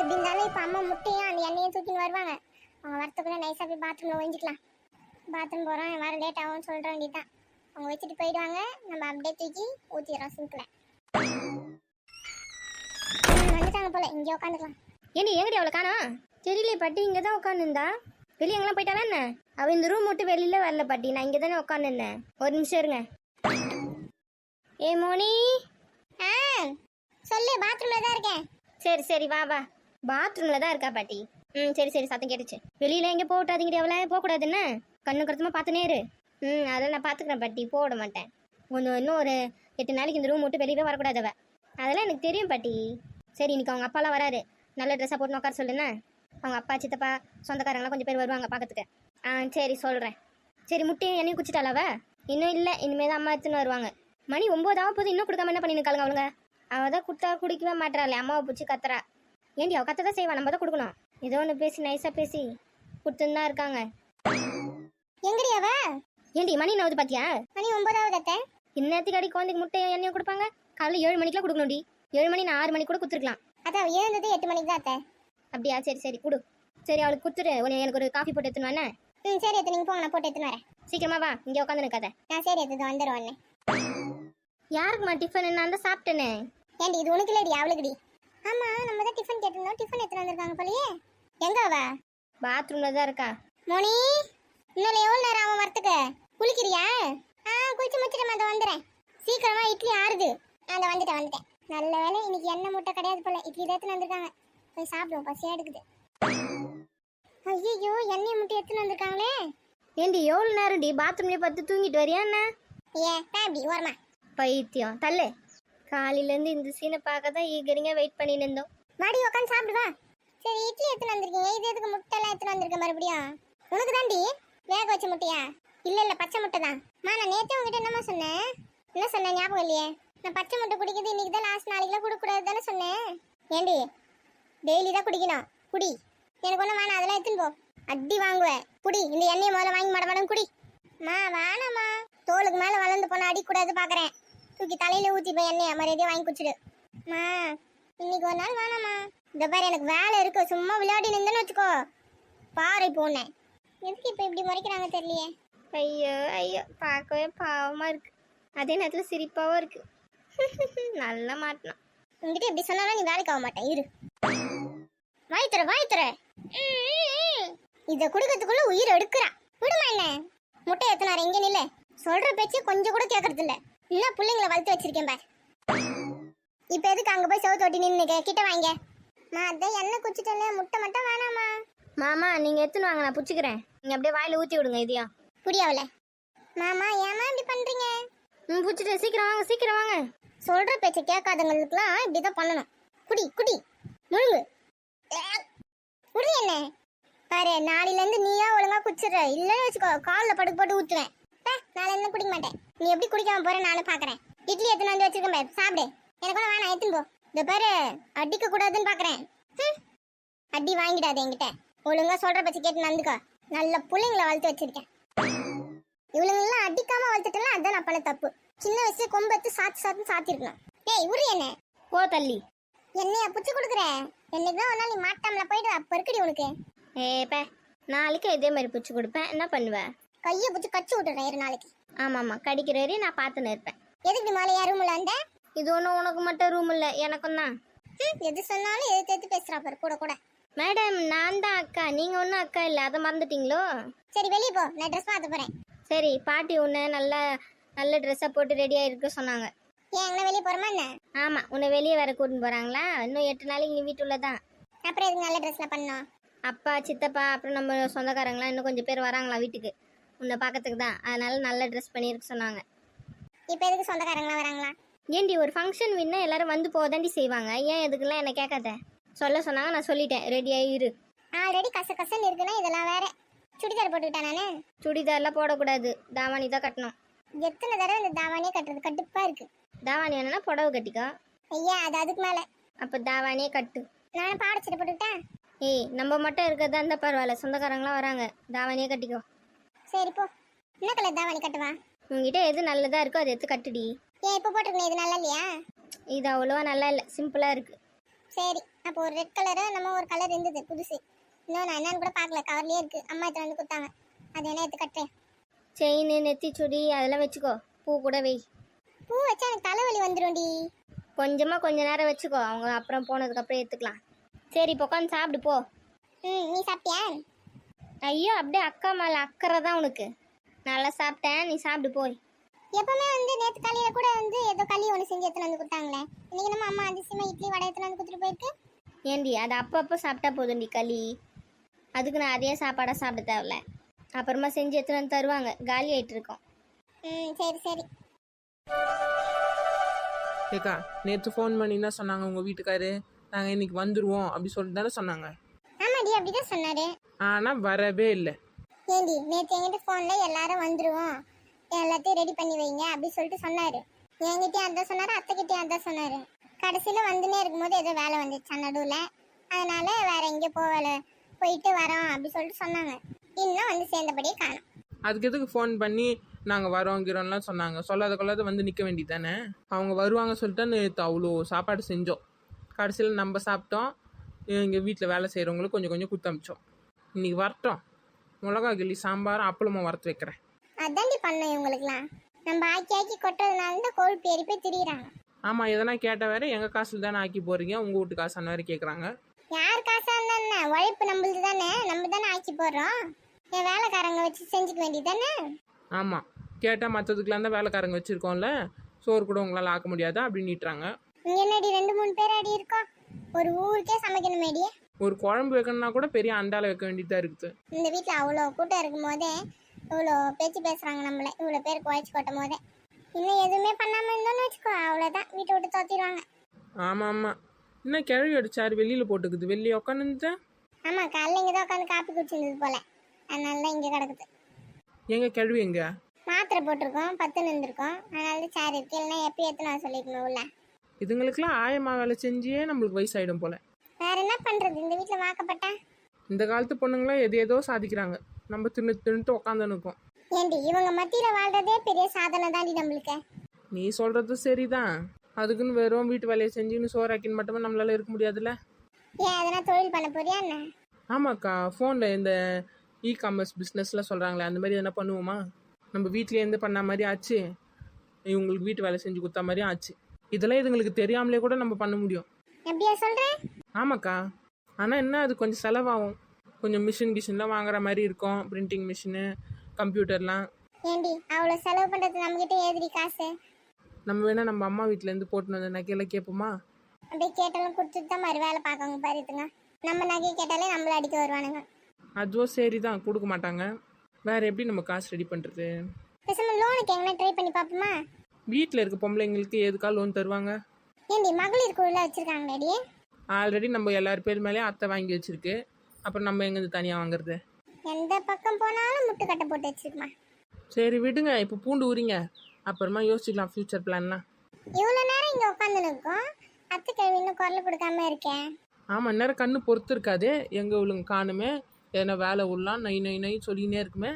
எப்படி இருந்தாலும் இப்போ அம்மா முட்டையும் அந்த எண்ணெயும் தூக்கின்னு வருவாங்க. அவங்க வரத்துக்குள்ள நைஸாக போய் பாத்ரூமில் ஒழிஞ்சிக்கலாம். பாத்ரூம் போகிறோம் வர லேட் ஆகும்னு சொல்கிற வேண்டியதான் அவங்க வச்சுட்டு போயிடுவாங்க நம்ம அப்படியே தூக்கி ஊற்றிடுறோம் சிங்கில் வந்துட்டாங்க போல இங்கே உட்காந்துக்கலாம் ஏண்டி எங்கடி அவளை காணோம்? தெரியல பாட்டி இங்கே தான் உட்காந்துருந்தா வெளியே எங்கெல்லாம் போயிட்டாளா என்ன? அவள் இந்த ரூம் விட்டு வெளியில வரல பாட்டி நான் இங்கே தானே உட்காந்துருந்தேன் ஒரு நிமிஷம் இருங்க. ஏ மோனி. ஆ சொல்லு பாத்ரூமில் தான் இருக்கேன். சரி சரி வா வா. பாத்ரூமில் தான் இருக்கா பாட்டி? ம் சரி சரி சத்தம் கேட்டுச்சு. வெளியில எங்க போட்டாதீங்கடி அவளை போகக்கூடாதுன்னு கண்ணு கருத்துமா பார்த்துனே இரு. ம் அதெல்லாம் நான் பார்த்துக்கிறேன் பாட்டி போட மாட்டேன். கொஞ்சம் இன்னும் ஒரு எட்டு நாளைக்கு இந்த ரூம் விட்டு வெளியவே வரக்கூடாது அவ. அதெல்லாம் எனக்கு தெரியும் பாட்டி. சரி இன்னைக்கு அவங்க அப்பாலாம் வராரு. நல்ல ட்ரெஸ்ஸாக போட்டு உட்கார சொல்லுண்ணே அவங்க அப்பா சித்தப்பா சொந்தக்காரங்களாம் கொஞ்சம் பேர் வருவாங்க பார்க்கறதுக்கு. ஆ சரி சொல்கிறேன் சரி முட்டையும் எண்ணெயும் குச்சிட்டால இன்னும் இல்லை இனிமேல் தான் அம்மா எடுத்துன்னு வருவாங்க. மணி ஒம்பதாவது போது இன்னும் கொடுக்காம என்ன பண்ணிருக்காளுங்க அவளுங்க? அவள் தான் கொடுத்தா குடிக்கவே மாட்டாளே அம்மாவை பிடிச்சி கத்துறா. ஏண்டி அவள் கத்த தான் செய்வா. நம்ம தான் கொடுக்கணும். ஏதோ ஒன்று பேசி நைஸாக பேசி கொடுத்துன்னு தான் இருக்காங்க. எங்கடி அவ? ஏண்டி மணி நவுது பாத்தியா? மணி ஒன்பதாவது அத்தை. இன்னத்துக்கு அடி குழந்தைக்கு முட்டையும் எண்ணெயும் கொடுப்பாங்க. காலைல ஏழு மணிக்கெலாம் கொடுக்கணும்டி. ஏழு மணி நான் ஆறு மணிக்கு கூட கொடுத்துருக்கலாம். அத்தை அவ எழுந்தது எட்டு மணிக்கு தான் அத்தை. அப்படியா? சரி சரி கொடு. சரி அவளுக்கு கொடுத்துரு. உன்னை எனக்கு ஒரு காஃபி போட்டு எடுத்துன்னு வானே ம் சரி அத்தை நீங்கள் போங்க நான் போட்டு எடுத்துன்னு வரேன். சீக்கிரமா வா. இங்கே உட்காந்து நிற்காத நான் சரி அத்தை வந்துடுவேன் யாருக்குமா டிஃபன் நான் தான் சாப்பிட்டேனே. ஏண்டி இது உனக்கு இல்லடி அவளுக்குடி. ஆமா நம்ம தான் டிஃபன் கேட்டிருந்தோம். டிஃபன் எடுத்துட்டு வந்திருக்காங்க போலயே. எங்க அவ? பாத்ரூமில் தான் இருக்கா. மோனி இன்னும் எவ்வளவு நேரம் அவன் வரத்துக்கு குளிக்கிறியா? ஆ குளிச்சு முடிச்சிட்டு அதை வந்துடுறேன் சீக்கிரமா இட்லி ஆறுது. அந்த வந்துட்டேன் வந்துட்டேன். நல்ல வேளை இன்னைக்கு எண்ணெய் முட்டை கிடையாது போல. இட்லி தான் எடுத்துன்னு வந்திருக்காங்க. போய் சாப்பிடுவோம் பசியா எடுக்குது. ஐயோ எண்ணெய் முட்டை எடுத்துன்னு வந்திருக்காங்களே. ஏண்டி எவ்வளோ நேரம் டி பாத்ரூம்லேயே பார்த்து தூங்கிட்டு வரியா என்ன? தான் இப்படி ஓரமா. பைத்தியம். தள்ளு. காலையிலேருந்து இந்த சீனை பார்க்க தான் ஈகரிங்க வெயிட் பண்ணிட்டு இருந்தோம். மாடி உட்காந்து சாப்பிடுவா? சரி இட்லி எடுத்துன்னு வந்திருக்கீங்க. இது எதுக்கு முட்டை எல்லாம் எடுத்துன்னு வந்திருக்க மறுபடியும்? உனக்கு தாண்டி வேக வச்ச முட்டையா? இல்லை இல்லை பச்சை முட்டை தான். மா நான் நேற்று உங்ககிட்ட என்னமா சொன்னேன்? என்ன சொன்னேன் ஞாபகம் இல்லையே? நான் பச்சை முட்டை குடிக்கிறது இன்னைக்கு தான் லாஸ்ட் நாளைக்குலாம் கொடுக்கூடாது தானே சொன்னேன். ஏண்டி? டெய்லி தான் குடிக்கணும். குடி. எனக்கு ஒன்றும் வேணாம் அதெல்லாம் எடுத்துன்னு போ. அடி வாங்குவேன் குடி. இந்த எண்ணெயை முதல்ல வாங்கி மாட குடி. மா வேணாம்மா. தோலுக்கு மேலே வளர்ந்து போனால் அடிக்கூடாது பார்க்குறேன். தூக்கி தலையில ஊற்றி போய் எண்ணெயை மரியாதையாக வாங்கி குடிச்சிடு. மா இன்னைக்கு ஒரு நாள் வேணாம்மா இந்த பாரு எனக்கு வேலை இருக்கு. சும்மா விளையாடி நின்றுன்னு வச்சுக்கோ. பாரு இப்போ உன்னை. எதுக்கு இப்போ இப்படி முறைக்கிறாங்க தெரியலையே? ஐயோ ஐயோ பார்க்கவே பாவமாக இருக்கு. அதே நேரத்தில் சிரிப்பாகவும் இருக்கு. நல்லா மாட்டினான் உங்ககிட்ட இப்படி சொன்னாலும் நீ வேலைக்கு ஆக மாட்டேன். இரு. வாய் தர வாய் தர இத குடுக்கறதுக்குள்ள உயிர் எடுக்கிறா. விடுமா என்ன? முட்டை எத்தனாரு இங்க நில்ல. சொல்ற பேச்சு கொஞ்சம் கூட கேட்கறது இல்ல இன்னும் பிள்ளைங்களை வளர்த்து வச்சிருக்கேன் பார். இப்ப எதுக்கு அங்க போய் சவுத்து ஒட்டி நின்று கிட்ட வாங்க. நான் அதான் எண்ணெய் குச்சிட்டல முட்டை மட்டும் வேணாமா? மாமா நீங்கள் எடுத்துன்னு வாங்க நான் பிடிச்சிக்கிறேன். நீங்கள் அப்படியே வாயில் ஊற்றி விடுங்க இதையும். புரியாவல மாமா ஏமா இப்படி பண்றீங்க? ம் பிடிச்சிட்டு சீக்கிரம் வாங்க சீக்கிரம் வாங்க. சொல்ற பேச்ச கேட்காதவங்களுக்குலாம் இப்படிதான் பண்ணணும். குடி குடி. முழுங்கு. குடி என்ன? பாரு நாளையில இருந்து நீயா ஒழுங்கா குடிச்சிடுற. இல்லன்னு வச்சுக்கோ கால்ல படுக்க போட்டு ஊத்துவேன். பே, நாளை இருந்து குடிக்க மாட்டேன். நீ எப்படி குடிக்காம போற நானும் பாக்குறேன். இட்லி எத்தனை வந்து வச்சிருக்கேன் பாரு சாப்பிடு. எனக்கு கூட வேணாம் எடுத்துன்னு போ. இந்த பாரு அடிக்க கூடாதுன்னு பாக்குறேன். அடி வாங்கிடாத என்கிட்ட. ஒழுங்கா சொல்ற பேச்ச கேட்டு நடந்துக்கோ. நல்ல புள்ளைங்களை வளர்த்து வச்சிருக்கேன். இவளுங்கெல்லாம் அடிக்காம வளர்த்துட்டலாம் அதான் நான் பண்ண தப்பு. சின்ன வயசுல கொம்பு எடுத்து சாத்து சாத்து சாத்திருக்கணும். ஏய் உரு என்ன? போ தள்ளி. என்னைய புடிச்சு கொடுக்குற? என்னைக்கு தான் ஒரு நாள் நீ மாட்டாமல போயிடு அப்ப இருக்குடி உனக்கு. ஏப்பே நாளைக்கு இதே மாதிரி பிடிச்சி கொடுப்பேன். என்ன பண்ணுவேன் கையை புடிச்சு கச்சு விட்டுறேன் இரு நாளைக்கு. ஆமாம் ஆமாம் கடிக்கிற வரையும் நான் பார்த்துன்னு இருப்பேன் எதுக்கு மேலே யாரும் ரூம்ல வந்த? இது ஒன்றும் உனக்கு மட்டும் ரூம் இல்லை எனக்கும் தான். ஹம், எது சொன்னாலும் எது எடுத்து பேசுறா பாரு கூட கூட. மேடம் நான் தான் அக்கா நீங்கள் ஒன்றும் அக்கா இல்லை அதை மறந்துட்டீங்களோ? சரி வெளியே போ நான் ட்ரெஸ் மாத்த போறேன். சரி பாட்டி ஒன்று நல்லா நல்ல ட்ரெஸ்ஸாக போட்டு ரெடியாக இருக்க சொன்னாங்க. ஏன் எங்கன்னா வெளியே போறோமா என்ன? ஆமாம் உன்னை வெளியே வேற கூட்டின்னு போகிறாங்களா இன்னும் எட்டு நாளைக்கு நீ வீட்டுள்ள தான் அப்புறம் எதுக்கு நல்ல ட்ரெஸ்ல பண்ணோம் அப்பா சித்தப்பா அப்புறம் நம்ம சொந்தக்காரங்களாம் இன்னும் கொஞ்சம் பேர் வராங்களா வீட்டுக்கு. உன்னை பார்க்கறதுக்கு தான். அதனால நல்ல ட்ரெஸ் பண்ணியிருக்க சொன்னாங்க. இப்போ எதுக்கு சொந்தக்காரங்களாம் வராங்களா? ஏண்டி ஒரு ஃபங்க்ஷன் வின்னா எல்லாரும் வந்து போதாண்டி செய்வாங்க. ஏன் எதுக்கெல்லாம் என்னை கேட்காத? சொல்ல சொன்னாங்க நான் சொல்லிட்டேன். ரெடியாக இரு. ஆல்ரெடி கச கசன்னு இருக்குன்னா இதெல்லாம் வேற. சுடிதார் போட்டுக்கிட்டேன் நானு? சுடிதார்லாம் போடக்கூடாது. தாவாணி தான் கட்டணும். எத்தனை தடவை இந்த தாவானியே கட்டுறது? கடுப்பா இருக்கு. தாவாணி என்னன்னா புடவை கட்டிக்கோ. ஐயா அது அதுக்கு மேல. அப்போ தாவாணியே கட்டு. நான் பாடச்சிட்டு போட்டுக்கிட்டேன் ஏய் நம்ம மட்டும் இருக்கிறதா இருந்தால் பரவாயில்ல. சொந்தக்காரங்களாம் வராங்க. தாவாணியே கட்டிக்கோ. சரி போ. என்ன கலர் தாவாணி கட்டுவா? உங்ககிட்ட எது நல்லதாக இருக்கோ அதை எடுத்து கட்டுடி. ஏன் இப்போ போட்டிருக்கேன் இது நல்லா இல்லையா? இது அவ்வளோவா நல்லா இல்லை சிம்பிளாக இருக்குது சரி அப்போ ஒரு ரெட் கலரு நம்ம ஒரு கலர் இருந்தது புதுசு. இன்னும் நான் என்னன்னு கூட பார்க்கல கவர்லயே இருக்கு. அம்மா எடுத்து வந்து கொடுத்தாங்க. அது என்ன எடுத்து கட்டுறேன். செயின் நெத்திச்சுடி அதெல்லாம் வச்சுக்கோ. பூ கூட வை. பூ வச்சா எனக்கு தலைவலி வந்துடும்டி கொஞ்சமாக கொஞ்ச நேரம் வச்சுக்கோ. அவங்க அப்புறம் போனதுக்கப்புறம் எடுத்துக்கலாம். சரி இப்போ உட்காந்து சாப்பிடு போ. ம் நீ சாப்பிட்டியா? ஐயோ அப்படியே அக்கா மேலே அக்கறை தான் உனக்கு நல்லா சாப்பிட்டேன் நீ சாப்பிடு போய். எப்பவுமே வந்து நேற்று காலையில கூட வந்து ஏதோ களி ஒன்று செஞ்சு எடுத்துன்னு வந்து கொடுத்தாங்களே. இன்னைக்கு நம்ம அம்மா அதிசயமா இட்லி வடை எடுத்துன்னு வந்து கொடுத்துட்டு போயிருக்கு. ஏண்டி அது அப்பப்போ சாப்பிட்டா போதும்டி களி. அதுக்கு நான் அதே சாப்பாடாக சாப்பிட தேவையில்ல. அப்புறமா செஞ்சு எடுத்துட்டு வந்து தருவாங்க. காலி ஆயிட்டு இருக்கோம். ம் சரி சரி. ஏக்கா நேற்று ஃபோன் பண்ணி என்ன சொன்னாங்க உங்கள் வீட்டுக்காரு. நாங்கள் இன்னைக்கு வந்துடுவோம் அப்படி சொல்லிட்டு தானே சொன்னாங்க. அப்படிதான் சொன்னாரு. ஆனால் வரவே இல்லை. ஏண்டி நேற்று என்கிட்ட ஃபோன்ல எல்லாரும் வந்துருவோம். எல்லாத்தையும் ரெடி பண்ணி வைங்க அப்படி சொல்லிட்டு சொன்னாரு. என்கிட்டயும் அதான் சொன்னாரு அத்தைக்கிட்டயும் அதான் சொன்னாரு. கடைசியில வந்துனே இருக்கும்போது ஏதோ வேலை வந்துச்சா நடுவுல. அதனால வேற எங்கேயோ போகல. போயிட்டு வரோம் அப்படி சொல்லிட்டு சொன்னாங்க. இன்னும் வந்து சேர்ந்தபடியே காணும். அதுக்கு எதுக்கு ஃபோன் பண்ணி நாங்கள் வரோங்கிறோம்லாம் சொன்னாங்க. சொல்லாத கொள்ளாத வந்து நிற்க வேண்டியதானே அவங்க வருவாங்க சொல்லிட்டு நேற்று அவ்வளோ சாப்பாடு செஞ்சோம். கடைசியில் நம்ம சாப்பிட்டோம். எங்கள் வீட்டில் வேலை செய்கிறவங்களுக்கு கொஞ்சம் கொஞ்சம் குத்து அமிச்சோம். இன்னைக்கு வரட்டும். மிளகா கிள்ளி சாம்பார் அப்பளமும் வறுத்து வைக்கிறேன். அதாண்டி பண்ணோம் இவங்களுக்குலாம் நம்ம ஆக்கி ஆக்கி கொட்டதுனால தான் கோல் பேரி போய் திரியிறாங்க. ஆமாம் எதனா கேட்டால் வேற எங்கள் காசில் தானே ஆக்கி போகிறீங்க உங்கள் வீட்டு காசான வேறு கேட்குறாங்க யார் காசா இருந்தா என்ன உழைப்பு நம்மளுது தானே. நம்ம தானே ஆக்கி போடுறோம். என் வேலைக்காரங்க வச்சு செஞ்சுக்க வேண்டியது தானே. ஆமாம் கேட்டால் மற்றதுக்கெலாம் தான் வேலைக்காரங்க வச்சுருக்கோம்ல. சோறு கூட உங்களால் ஆக்க முடியாதா? அப்படின்னுட்றாங்க இங்க என்னடி ரெண்டு மூணு பேர் அடி இருக்கோம். ஒரு ஊருக்கே சமைக்கணுமேடி ஒரு குழம்பு வைக்கணும்னா கூட பெரிய அண்டால வைக்க வேண்டியதாக இருக்குது. இந்த வீட்டில் அவ்வளோ கூட்டம் இருக்கும் போதே இவ்வளோ பேச்சு பேசுகிறாங்க நம்மள இவ்வளோ பேர் குழைச்சி கொட்டும் போதே. இன்னும் எதுவுமே பண்ணாமல் இருந்தோம்னு வச்சுக்கோ அவ்வளோதான் வீட்டை விட்டு தோத்திடுவாங்க ஆமாம் ஆமாம் என்ன கிழவி அடிச்சாரு வெளியில் போட்டுக்குது. வெளியே உட்காந்துட்டேன் ஆமாம் காலைல இங்கே தான் உட்காந்து காப்பி குடிச்சிருந்தது போல. அதனால தான் இங்கே கிடக்குது. எங்க கிழவி எங்க? மாத்திரை போட்டிருக்கோம் பத்து நின்றுருக்கோம் அதனால தான் சேர் இருக்கு இல்லைன்னா எப்பயும் எத்தனை சொல்லிக்கணும் உள்ள? இதுங்களுக்கெல்லாம் ஆயமா வேலை செஞ்சே நம்மளுக்கு வயசாயிடும் போல. வேற என்ன பண்ணுறது இந்த வீட்டில் வாக்கப்பட்டா? இந்த காலத்து பொண்ணுங்களாம் எது ஏதோ சாதிக்கிறாங்க. நம்ம தின்னு தின்னுட்டு உட்காந்து நிற்கும் ஏண்டி இவங்க மத்தியில் வாழ்றதே பெரிய சாதனை தாண்டி நம்மளுக்கு. நீ சொல்றது சரிதான். அதுக்குன்னு வெறும் வீட்டு வேலையை செஞ்சுன்னு சோறாக்கின்னு மட்டுமே நம்மளால இருக்க முடியாதுல்ல? ஏன் எதனா தொழில் பண்ண போறியா என்ன? ஆமாக்கா ஃபோனில் இந்த இ காமர்ஸ் பிஸ்னஸ்லாம் சொல்கிறாங்களே அந்த மாதிரி எதனா பண்ணுவோமா? நம்ம வீட்லேருந்து பண்ண மாதிரி ஆச்சு. இவங்களுக்கு வீட்டு வேலை செஞ்சு கொடுத்த மாதிரியும் ஆச்சு. இதெல்லாம் இதுங்களுக்கு தெரியாமலே கூட நம்ம பண்ண முடியும். எப்படியா சொல்கிறேன் ஆமாக்கா. ஆனால் என்ன அது கொஞ்சம் செலவாகும். கொஞ்சம் மிஷின் கிஷின்லாம் வாங்குற மாதிரி இருக்கும். பிரிண்டிங் மிஷினு கம்ப்யூட்டர்லாம். ஏண்டி அவ்வளோ செலவு பண்ணுறது நம்மகிட்ட ஏதிரி காசு? நம்ம வேணால் நம்ம அம்மா வீட்டிலேருந்து போட்டுன்னு வந்த நகையெல்லாம் கேட்போமா? அப்படியே கேட்டாலும் கொடுத்துட்டு தான் மறு வேலை பார்க்கவங்க பாருத்துங்க நம்ம நகை கேட்டாலே நம்மள அடிக்க வருவானுங்க. அதுவும் சரி தான் கொடுக்க மாட்டாங்க. வேறு எப்படி நம்ம காசு ரெடி பண்ணுறது பேசாம லோனுக்கு எங்கன்னா ட்ரை பண்ணி பார்ப்போமா? வீட்டில் இருக்க பொம்பளைங்களுக்கு எதுக்கா லோன் தருவாங்க? ஏண்டி மகளிர் குழுல வச்சிருக்காங்களேடி. ஆல்ரெடி நம்ம எல்லார் பேர் மேலேயும் அத்தை வாங்கி வச்சிருக்கு. அப்புறம் நம்ம எங்கேருந்து தனியாக வாங்குறது? எந்த பக்கம் போனாலும் முட்டுக்கட்டை போட்டு வச்சிருக்குமா. சரி விடுங்க. இப்போ பூண்டு ஊறிங்க அப்புறமா யோசிச்சுக்கலாம் ஃப்யூச்சர் பிளான்லாம் இவ்வளோ நேரம் இங்கே உட்காந்து நிற்கும் அத்தை கேள்வி இன்னும் குரல் கொடுக்காம இருக்கேன். ஆமாம் நேரம் கண்ணு பொறுத்து இருக்காது எங்கே இவளுங்க காணுமே. எதனா வேலை விடலாம் நை நை நை சொல்லினே இருக்குமே.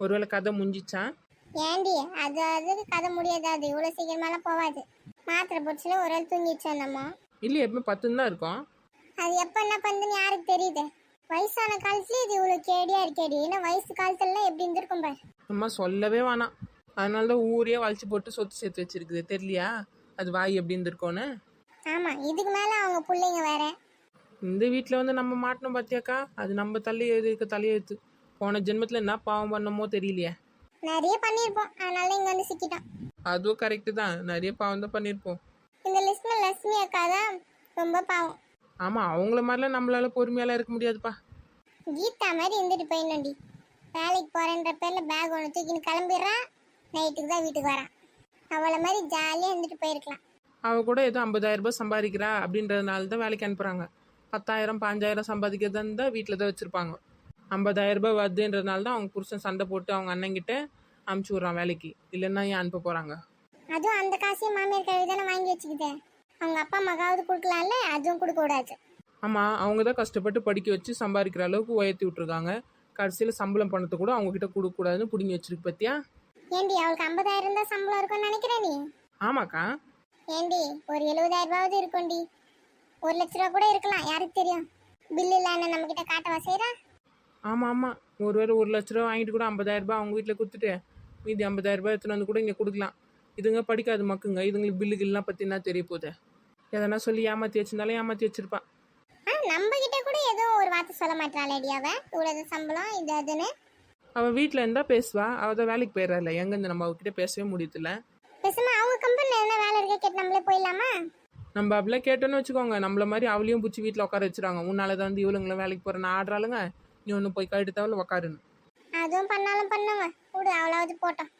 ஒருவேளை கதை முடிஞ்சிச்சான் ஏண்டி? அது அதுக்கு கதை முடியாது அது இவ்வளோ சீக்கிரமாலாம் போகாது மாத்திரை போச்சுல ஒரு ஆள் தூங்கிடுச்சு நம்ம இல்லை எப்பவுமே பத்துன்னு தான் இருக்கும். அது எப்போ என்ன பண்ணுதுன்னு யாருக்கு தெரியுது? வயசான காலத்துல இது இவ்வளோ கேடியா இருக்கேடி. ஏன்னா வயசு காலத்துலலாம் எப்படி இருந்திருக்கும் பாரு. அம்மா சொல்லவே வேணாம். அதனால தான் ஊரே வளைச்சி போட்டு சொத்து சேர்த்து வச்சிருக்குது. தெரியலையா? அது வாய் எப்படி இருந்திருக்கோன்னு ஆமாம் இதுக்கு மேலே அவங்க பிள்ளைங்க வேற. இந்த வீட்டில் வந்து நம்ம மாட்டணும் பார்த்தியாக்கா அது நம்ம தள்ளி இருக்க தலையெழுத்து. போன ஜென்மத்தில் என்ன பாவம் பண்ணமோ தெரியலையே. நிறைய பண்ணியிருப்போம் அதனால இங்கே வந்து சிக்கிட்டோம். அதுவும் கரெக்டு தான். நிறைய பாவம் தான் பண்ணியிருப்போம் இந்த லிஸ்ட்ல லட்சுமி அக்கா தான் ரொம்ப பாவம். ஆமாம் அவங்கள மாதிரிலாம் நம்மளால பொறுமையாலாம் இருக்க முடியாதுப்பா. கீதா மாதிரி இருந்துட்டு போயிடணும்டி. வேலைக்கு போறேன்ற பேர்ல பேக் ஒன்று தூக்கின்னு கிளம்பிடுறான் நைட்டுக்கு தான் வீட்டுக்கு வரான் அவளை மாதிரி ஜாலியாக இருந்துட்டு போயிருக்கலாம். அவ கூட ஏதோ ஐம்பதாயிரம் ரூபாய் சம்பாதிக்கிறா அப்படின்றதுனால தான் வேலைக்கு அனுப்புகிறாங்க பத்தாயிரம் பாஞ்சாயிரம் சம்பாதிக்கிறதா இருந்தால் வீட்டில் தான் வச்சுருப்பாங்க. ஐம்பதாயிரம் ரூபாய் வருதுன்றதுனால தான் அவங்க புருஷன் சண்டை போட்டு அவங்க அண்ணங்கிட்ட அமுச்சு விட்றான் வேலைக்கு. இல்லைன்னா ஏன் அனுப்ப போகிறாங்க அதுவும் அந்த காசையும் மாமியார் கழுவி தானே வாங்கி வச்சுக்கிட்டே. அவங்க அப்பா மகாவது கொடுக்கலாம்ல? அதுவும் கொடுக்க கூடாது. ஆமாம் அவங்க தான் கஷ்டப்பட்டு படிக்க வச்சு சம்பாதிக்கிற அளவுக்கு உயர்த்தி விட்ருக்காங்க கடைசியில் சம்பளம் பணத்தை கூட அவங்க கிட்ட கொடுக்கக்கூடாதுன்னு பிடுங்கி வச்சிருக்கு பத்தியா? ஏண்டி அவளுக்கு ஐம்பதாயிரம் தான் சம்பளம் இருக்கும்னு நினைக்கிற நீ? ஆமாக்கா. ஏண்டி ஒரு எழுபதாயிரம் ரூபாவது இருக்கும்டி. ஒரு லட்ச ரூபா கூட இருக்கலாம் யாருக்கு தெரியும்? பில் இல்லைன்னு நம்ம கிட்ட காட்டவா செய்றா ஆமாம் ஆமாம் ஒருவேளை ஒரு லட்ச ரூபா வாங்கிட்டு கூட ஐம்பதாயிரம் ரூபாய் அவங்க வீட்டில் கொடுத்துட்டு மீதி ஐம்பதாயிரம் ரூபாய் எடுத்துன்னு வந்து கூட இங்கே கொடுக்கலாம். இதுங்க படிக்காது மக்குங்க. இதுங்களுக்கு பில்லு கில்லாம் பற்றி என்ன தெரிய போகுது? எதனா சொல்லி ஏமாற்றி வச்சிருந்தாலும் ஏமாற்றி வச்சிருப்பா. நம்ம கிட்ட கூட எதுவும் ஒரு வார்த்தை சொல்ல மாட்டாளேடி அவ. இவ்வளவு சம்பளம் இது அதுன்னு. அவள் வீட்டில் இருந்தால் பேசுவா. அவள் தான் வேலைக்கு போயிடறாள். எங்கேருந்து நம்ம அவகிட்ட பேசவே முடியதில்ல பேசாம அவங்க கம்பெனில என்ன வேலை இருக்க கேட்டு நம்மளே போயிடலாமா? நம்ம அப்படிலாம் கேட்டோன்னு வச்சுக்கோங்க. நம்மள மாதிரி அவளையும் பிடிச்சி வீட்டில் உட்கார வச்சுறாங்க. உன்னால தான் வந்து இவளுங்களும் வேலைக்கு போகிறேன்னு ஆடுறாளுங்க. நீ ஒன்று போய் கழுத்து தவிர உக்காருன்னு அதுவும் பண்ணாலும் பண்ணுங்க விடு அவ்வளோவது போட்டோம்